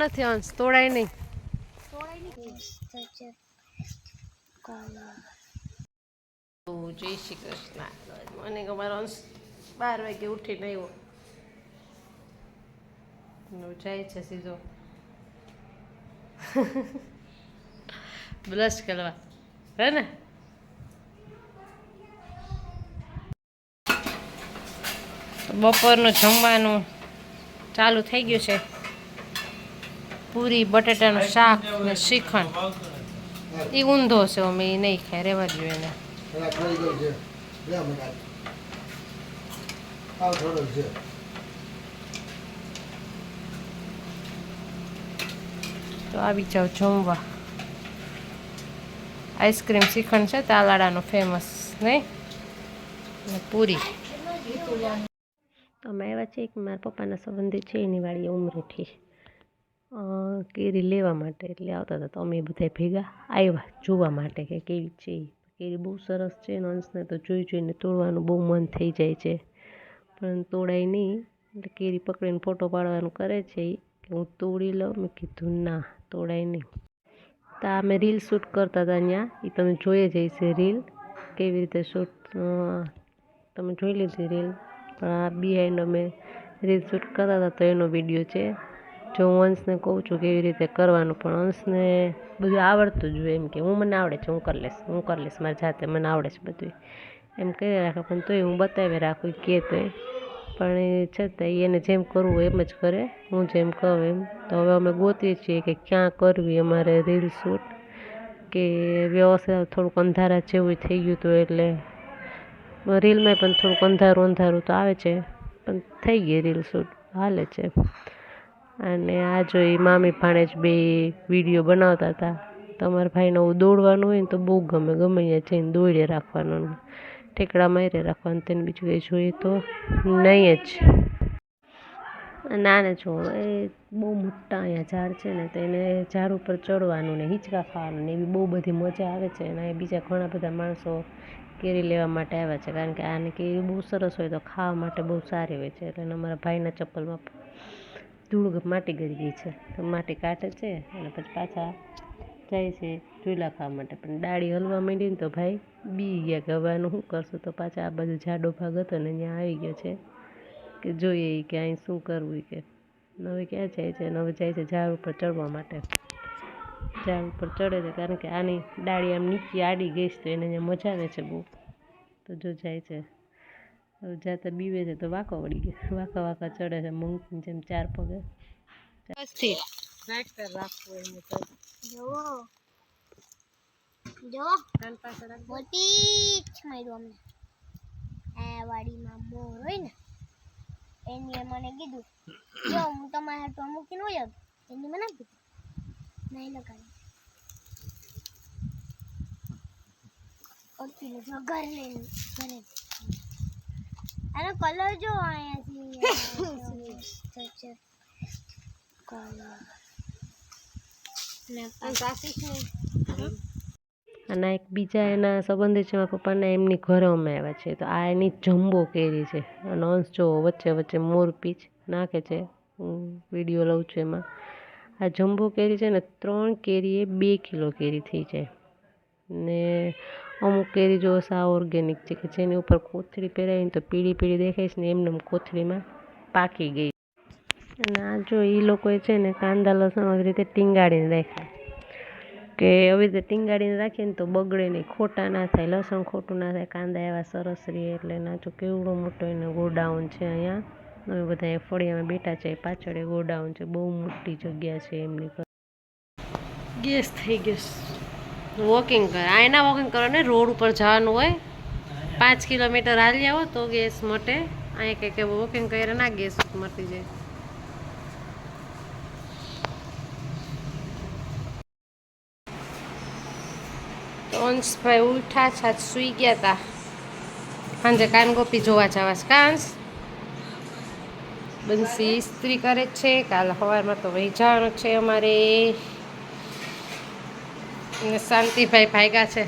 નથી અંશ તોડાય નહીં. જય શ્રી કૃષ્ણ. મને અમારો મારો અંશ બાર વાગે ઉઠીને આવ્યો. જાય છે સીધો. બ્લશ કરવા. હે ને? બપોરનું જમવાનું ચાલુ થઈ ગયું છે. પૂરી બટેટાનું શાક ને શ્રીખંડ એ ઊંધો છે અમે એ નહીં ખાય રહેવા જોઈએ ને પેલા ખાઈ ગયો છે. બે મિનિટ આવ થોડો છે. તો આવી જાઓ જમવા. આઈસ્ક્રીમ શ્રીખંડ છે તાલાડાનો ફેમસ નહીં? ને પૂરી. અમે આવ્યા છે કે મારા પપ્પાના સંબંધી છે એની વાળી ઉમરેઠી કેરી લેવા માટે. એટલે આવતા હતા તો અમે બધા ભેગા આવ્યા જોવા માટે કે કેવી છે એ કેરી બહુ સરસ છે અને અંશને તો જોઈ જોઈને તોડવાનું બહુ મન થઈ જાય છે. પણ તોડાય નહીં. એટલે કેરી પકડીને ફોટો પાડવાનું કરે છે એ કે હું તોડી લઉં. મેં કીધું, ના, તોડાય નહીં. તો અમે રીલ શૂટ કરતા હતા ત્યાં એ તમે જોઈએ જ હશે રીલ. કેવી રીતે શૂટ તમે જોઈ લીધી રીલ. પણ આ બિહાઇન્ડ અમે રીલ શૂટ કરતા હતા તો એનો વીડિયો છે. જો હું અંશને કહું છું કેવી રીતે કરવાનું, પણ અંશને બધું આવડતું જ હોય એમ કે હું મને આવડે છે, હું કરી લઈશ, હું કરી લઈશ, મારી જાતે મને આવડે છે બધું એમ કહી રાખે, પણ તોય હું બતાવી રાખું કે તોય પણ એ છતાં એને જેમ કરવું એમ જ કરે, હું જેમ કહું એમ. તો હવે અમે ગોતીએ છીએ કે ક્યાં કરવી અમારે રીલ શૂટ, કે વ્યવસ્થિત થોડુંક અંધારા જેવું થઈ ગયું હતું એટલે. રીલમાં પણ થોડુંક અંધારું અંધારું તો આવે છે, પણ થઈ ગઈ રીલ શૂટ, હાલે છે. અને આ જો એ મામી ભાણેજ બે વીડિયો બનાવતા હતા તમારા ભાઈને હું દોડવાનું હોય ને તો બહુ ગમે ગમે અહીંયા જઈને દોડે રાખવાનું. ઠેકડા મારે રાખવાનું, તેને બીજું કંઈ જોઈએ તો નહીં જ. ના ને જો એ બહુ મોટા અહીંયા ઝાડ છે ને તો એને ઝાડ ઉપર ચડવાનું ને હિંચકા ખાવાનું ને એવી બહુ બધી મજા આવે છે. અને એ બીજા ઘણા બધા માણસો કેરી લેવા માટે આવ્યા છે. કારણ કે આને કેરી બહુ સરસ હોય તો ખાવા માટે બહુ સારી હોય છે. એટલે અમારા ભાઈના ચપ્પલમાં ધૂળ માટી ગળી ગઈ છે. તો માટી કાઢે છે અને પછી પાછા જાય છે ચૂલા ખાવા માટે. પણ ડાળી હલવા માંડી તો ભાઈ બી ગયા કે હવે આનું શું કરશું? તો પાછા આ બાજુ જાડો ભાગ હતો ને ત્યાં આવી ગયો છે કે જોઈએ કે અહીં શું કરવું કે. ને હવે ક્યાં જાય છે? નવે જાય છે ઝાડ ઉપર ચડવા માટે. ઝાડ ઉપર ચડે છે કારણ કે આની ડાળી આમ નીચે આડી ગઈ છે તો એને અહીંયા મજા આવે છે બહુ. તો જો જાય છે. જાતા બીવે છે તો વાંકો વળી ગયો. વાંકા વાંકા ચડે છે મંકની જેમ ચાર પગે. વાડીમાં મોર હોય ને એની મને કીધું જો હું તમારા હાથમાં મૂકીને હોય એની મને કીધું. નહીં લગાડી ઓકે ઘર લઈને ઘરે. આનો કલર જો અહીંયાથી કલર. અને એક બીજા એના સંબંધી છે મારા પપ્પાના એમની ઘરે અમે આવ્યા છે તો આ એની જમ્બો કેરી છે. અને અંશ જો વચ્ચે વચ્ચે મોર પીચ નાખે છે. હું વીડિયો લઉં છું એમાં. આ જમ્બો કેરી છે ને ત્રણ કેરીએ બે કિલો કેરી થઈ જાય. ને અમુક કેરી જો સાવ ઓર્ગેનિક છે કે જેની ઉપર કોથળી પહેરાવીને તો પીળી પીળી દેખાય છે ને એમને એમ કોથળીમાં પાકી ગઈ. અને આ જો એ લોકોએ છે ને કાંદા, લસણ આવી રીતે ટીંગાડીને રાખ્યા. કે આવી રીતે ટીંગાડીને રાખીએ ને તો બગડે નહીં, ખોટા ના થાય, લસણ ખોટું ના થાય, કાંદા એવા સરસ રહે એટલે નાચો કેવડો મોટો એને ગોડાઉન છે અહીંયા. અમે બધા અહીંયા ફળિયામાં બેઠા છે પાછળ એ ગોડાઉન છે, બહુ મોટી જગ્યા છે એમની પર ગેસ થઈ ગેસ વોકિંગ કરે. એના વોકિંગ કરો ને રોડ ઉપર જવાનું હોય. પાંચ કિલોમીટર હાલી આવો તો ગેસ મટે. અહીંયા કંઈક વોકિંગ કરે ના ગેસ મટી જાય. અંશભાઈ ઉઠા છાત સૂઈ ગયા હતા સાંજે કાનગોપી જોવા જવા છે. કાંસ બંસી ઇસ્ત્રી કરે છે. કાલ સવારમાં તો વહી જવાનું છે અમારે. ને શાંતિભાઈ ભાગ્યા છે.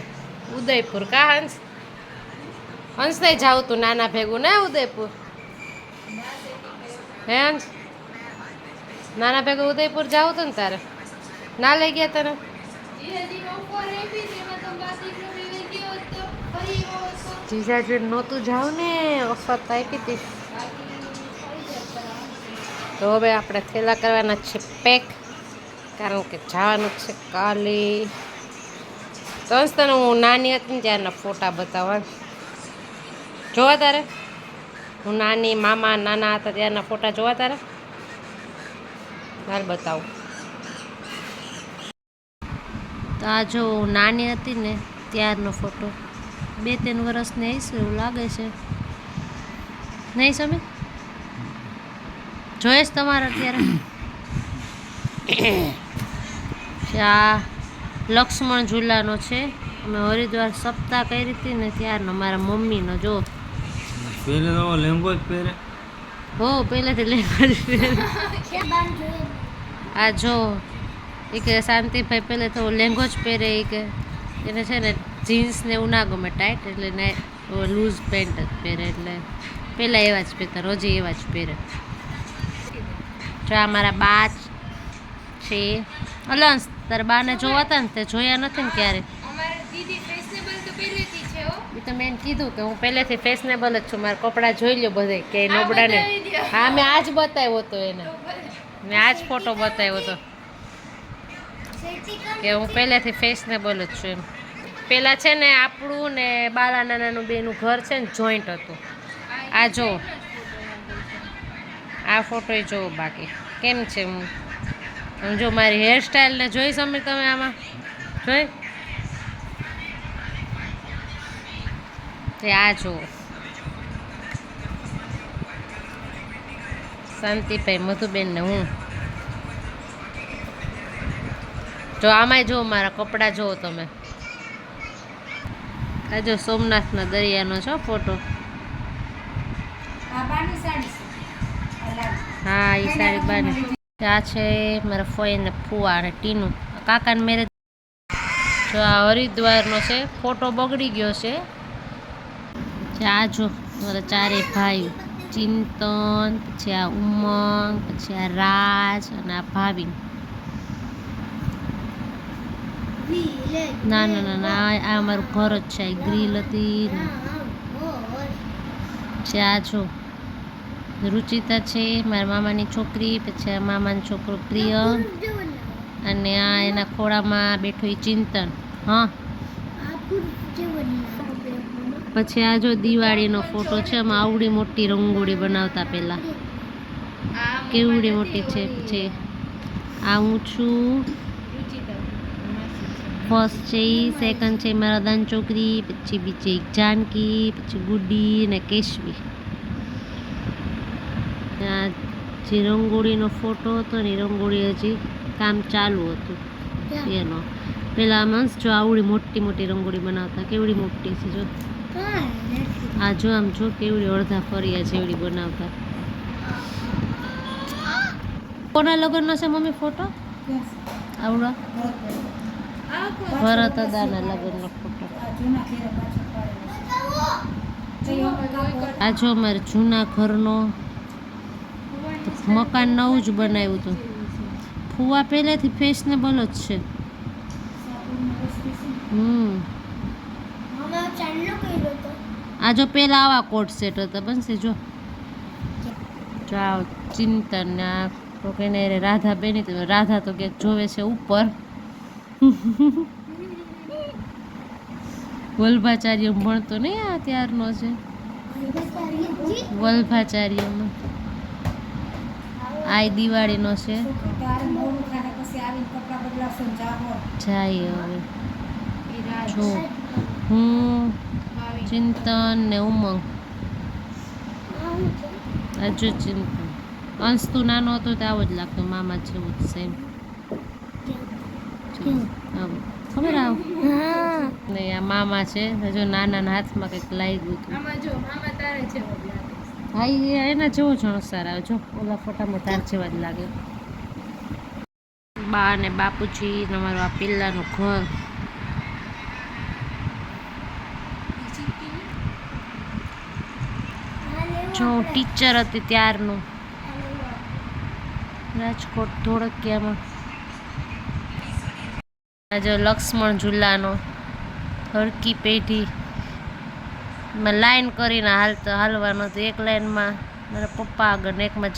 ઉદયપુર કા હંસ? હંસ નહીં જાવું તું નાના ભેગું, ને ઉદયપુર? હે હંસ? નાના ભેગું ઉદયપુર જાવું તું ને તારે? ના લઈ ગયા તને? જીજાજી નહોતું જાવ ને ઓફર તો આપી હતી. તો હવે આપણે થેલા કરવાના છે પેક, કારણ કે જવાનું છે કાલે. તને હું નાની હતી ને ત્યારના ફોટા બતાવવા. જોવા તારે? હું નાની મામા નાના હતા ત્યારના ફોટા જોવા તારે? હાલ બતાવું. તો આ જો હું નાની હતી ને ત્યારનો ફોટો. બે ત્રણ વર્ષની આવીશું એવું લાગે છે. નહીં સમી જોઈશ તમારે અત્યારે. આ લક્ષ્મણ ઝૂલાનો છે. અમે હરિદ્વાર સપ્તાહ કરી હતી ને ત્યારનો મારા મમ્મીનો જો. પહેલે તો લેંગો જ પહેરે. હો પહેલેથી લેંગવેજ આ જો એ કે શાંતિભાઈ પહેલે તો લેંગો જ પહેરે એ કે એને છે ને જીન્સ ને એવું ના ગમે ટાઈટ એટલે ને લૂઝ પેન્ટ જ પહેરે એટલે પહેલાં એવા જ પહેરતા રોજે એવા જ પહેરે. જો આ મારા બા છે. અલંસ તારા બાને જોવાતા ને તે જોયા નથી ને ક્યારે. તો મેં એને કીધું કે હું પહેલેથી ફેશનેબલ જ છું. મારા કપડાં જોઈ લ્યો બધે કે નબળાને. હા મેં આજ બતાવ્યો હતો એને. મેં આજ ફોટો બતાવ્યો હતો. કે હું પહેલેથી ફેશનેબલ જ છું એમ. પહેલાં છે ને આપણું ને બાલા નાનાનું બેનું ઘર છે ને જોઈન્ટ હતું. આ જો આ ફોટો જોવો બાકી. કેમ છે? હું જો મારી હેરસ્ટાઈલને જોઈ સમીર તમે આમાં? જોઈ? તે આ જુઓ. શાંતિભાઈ મધુબેન ને હું. જો આમાંય જુઓ મારા કપડાં જુઓ તમે. આ જો સોમનાથના દરિયાનો છો ફોટો હા એ સાડી બાની. આ છે મારા ફોઈ ને ફુવા અને ટીનું. કાકાને મેરેજ જો આ હરિદ્વારનો છે, ફોટો બગડી ગયો છે. આ જો મારા ચારે ભાઈ, ચિંતન, પછી આ ઉમંગ, પછી આ રાજ અને આ ભાવિન ના ના ના ના, આ અમારું ઘર જ છે ગ્રીલ હતી આ જો રુચિતા છે, મારા મામાની છોકરી, પછી આ મામાનો છોકરો પ્રિય. અને આ એના ખોળામાં બેઠો એ ચિંતન. હા. પછી આ જો દિવાળીનો ફોટો છે, આમાં આવડી મોટી રંગોળી બનાવતા પહેલાં કેવડી મોટી છે, પછી આ હું છું. ફર્સ્ટ છે એ સેકન્ડ છે મારા દાન છોકરી, પછી બીજી એક જાનકી, પછી ગુડી ને કેશવી. આ જે રંગોળીનો ફોટો હતો ને એ રંગોળી હજી કામ ચાલુ હતું. એનો. પેલા મસ્ત જો આવડી મોટી મોટી રંગોળી બનાવતા કેવડી મોટી છે જો. આ જો આમ જો કેવડી અડધા ફરિયા જેવડી બનાવતા. કોના લગ્નનો છે મમ્મી ફોટો? આવડો? ભરત દાના લગ્નનો ફોટો. આ જો અમારે જૂના ઘરનો મકાન નવું જ બનાવ્યું હતું. ફુવા પહેલેથી ફેશનેબલ જ છે. હમ. આ જો પહેલાં આવા કોટ સેટ હતા બનશે જો. જો આ ચિંતન ને આ તો કે એને રાધા બેની તો રાધા તો કે જોવે છે ઉપર. વલ્ભાચાર્ય ભણતો નહીં આ ત્યારનો છે. વલ્ભાચાર્યમાં આ દિવાળીનો છે. જાય હવે. જો હું ચિંતન ને ઉમંગ. હજુ ચિંતન. અંશ તું નાનો હતો તો આવો જ લાગતો મામા જેવું જ સેમ આવો. ખબર આવ? ને આ મામા છે હજુ નાના હાથમાં કંઈક લાગ્યું હતું. હા એના જેવો જ અણસાર આવે. જો, ઓલા ફોટામાં તાર જેવા જ લાગે. બા અને બાપુજી તમારું આ પિલ્લાનું ઘર. જો ટીચર હતી ત્યારનું. રાજકોટ ધોળકિયામાં. આજે લક્ષ્મણ ઝુલાનો હરકી પેઢી. માં લાઈન કરીને હાલતો હાલવાનો તો એક લાઈનમાં. મારા પપ્પા આગળ ને એકમાં